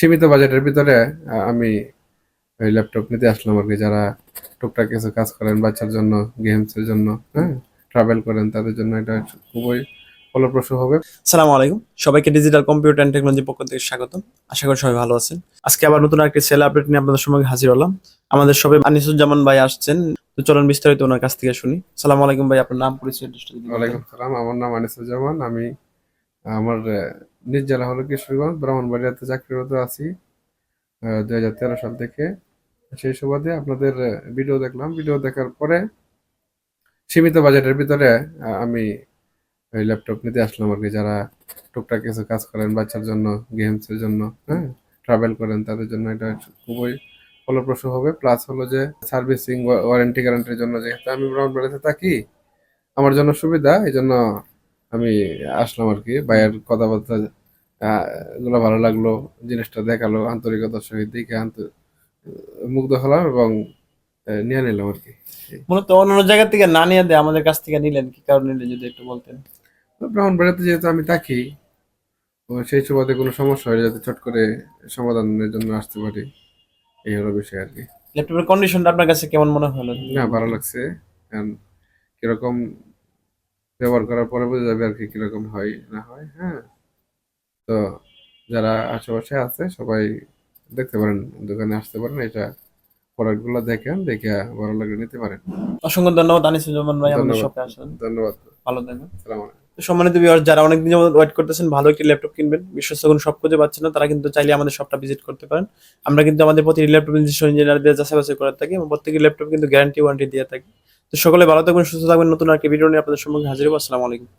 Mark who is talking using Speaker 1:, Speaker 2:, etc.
Speaker 1: সীমিত বাজেটের ভিতরে আমি ওই ল্যাপটপ নিতে আসলাম আর কি। যারা টুকটাক কিছু কাজ করেন বাচ্চার জন্য গেমসের জন্য হ্যাঁ ট্রাভেল করেন তাদের জন্য এটা খুবই ফলপ্রসূ হবে।
Speaker 2: সালামু আলাইকুম। সবাইকে ডিজিটাল কম্পিউটার অ্যান্ড টেকনোলজি পক্ষ থেকে স্বাগত আশা করি সবাই ভালো আছেন। আজকে আবার নতুন একটি সেল আপডেট নিয়ে আপনাদের সঙ্গে হাজির হলাম। আমাদের সবাই আনিসুজ্জামান ভাই আসছেন। তো চলুন বিস্তারিত ওনার কাছ থেকে শুনি। সালামু আলাইকুম ভাই আপনার নাম পরিচয়
Speaker 1: ওয়ালাইকুম সালাম আমার নাম আনিসুজ্জামান। আমি আমার নিজ জেলা হলো কিশোরগঞ্জ, ব্রাহ্মণবাড়িয়াতে চাকরিরত আছি দুই হাজার তেরো সাল থেকে। সেই সুবাদে আপনাদের ভিডিও দেখলাম। ভিডিও দেখার পরে সীমিত বাজেটের ভিতরে আমি ওই ল্যাপটপ নিতে আসলাম আর কি। যারা টুকটাক কিছু কাজ করেন, বাচ্চার জন্য গেমসের জন্য হ্যাঁ ট্রাভেল করেন, তাদের জন্য এটা খুবই ফলপ্রসূ হবে। প্লাস হলো যে সার্ভিসিং ওয়ারেন্টি গ্যারান্টির জন্য যেহেতু আমি ব্রাহ্মণবাড়িতে থাকি, আমার জন্য সুবিধা এই জন্য আমি আসলাম আর কি। ভাইয়ের কথাবার্তা আহ, গুলো ভালো লাগল জিনিসটা দেখাল আন্তরিকতার সহিত দেখে মুগ্ধ হলাম এবং নিয়ে নিলাম আর কি।
Speaker 2: মূলত অন্যান্য জায়গা থেকে না নিয়ে দেয় আমাদের কাছ থেকে নিলেন কি? কারণে নিলেন যদি একটু বলতেন।
Speaker 1: তো ব্রাহ্মণবাড়িয়াতে যেহেতু আমি থাকি সেই সুবাদে কোনো সমস্যা হলে যাতে চট করে সমাধানের জন্য আসতে পারি এই হলো বিষয় আর কি।
Speaker 2: ল্যাপটপের কন্ডিশনটা আপনার কাছে কেমন মনে হলো?
Speaker 1: না ভালো লাগছে কারণ কীরকম ব্যবহার করার পরে বোঝা যাবে আর কি কীরকম হয় না হয় হ্যাঁ। তো যারা আশেপাশে আছে সবাই দেখতে পারেন দোকানে আসতে পারেন এটা প্রোডাক্টগুলো দেখেন দেখে ভালো লাগলে নিতে পারেন।
Speaker 2: অসংখ্য ধন্যবাদ আনিসুজ্জামান ভাই আমাদের। শপে আসেন।
Speaker 1: ধন্যবাদ।
Speaker 2: ভালো থাকবেন।
Speaker 1: আলাইকুম।
Speaker 2: সম্মানিত ভিউয়ার যারা অনেকদিন যাবত ওয়েট করতেছেন ভালো একটি ল্যাপটপ কিনবেন। বিশ্বস্ত কোনো শপ খুঁজে পাচ্ছেন না তারা কিন্তু চাইলে আমাদের শপটা ভিজিট করতে পারেন। আমরা কিন্তু আমাদের প্রতি ল্যাপটপ ইঞ্জিনিয়ারদের যাচাই বাছাই করে থাকি এবং প্রত্যেকটি ল্যাপটপ কিন্তু গ্যারান্টি ওয়ারেন্টি দিয়ে থাকি। তো সকলে ভালো থাকবেন সুস্থ থাকবেন। নতুন আর কি ভিডিও নিয়ে আপনাদের সম্মুখে হাজির হব। আসসালামু আলাইকুম।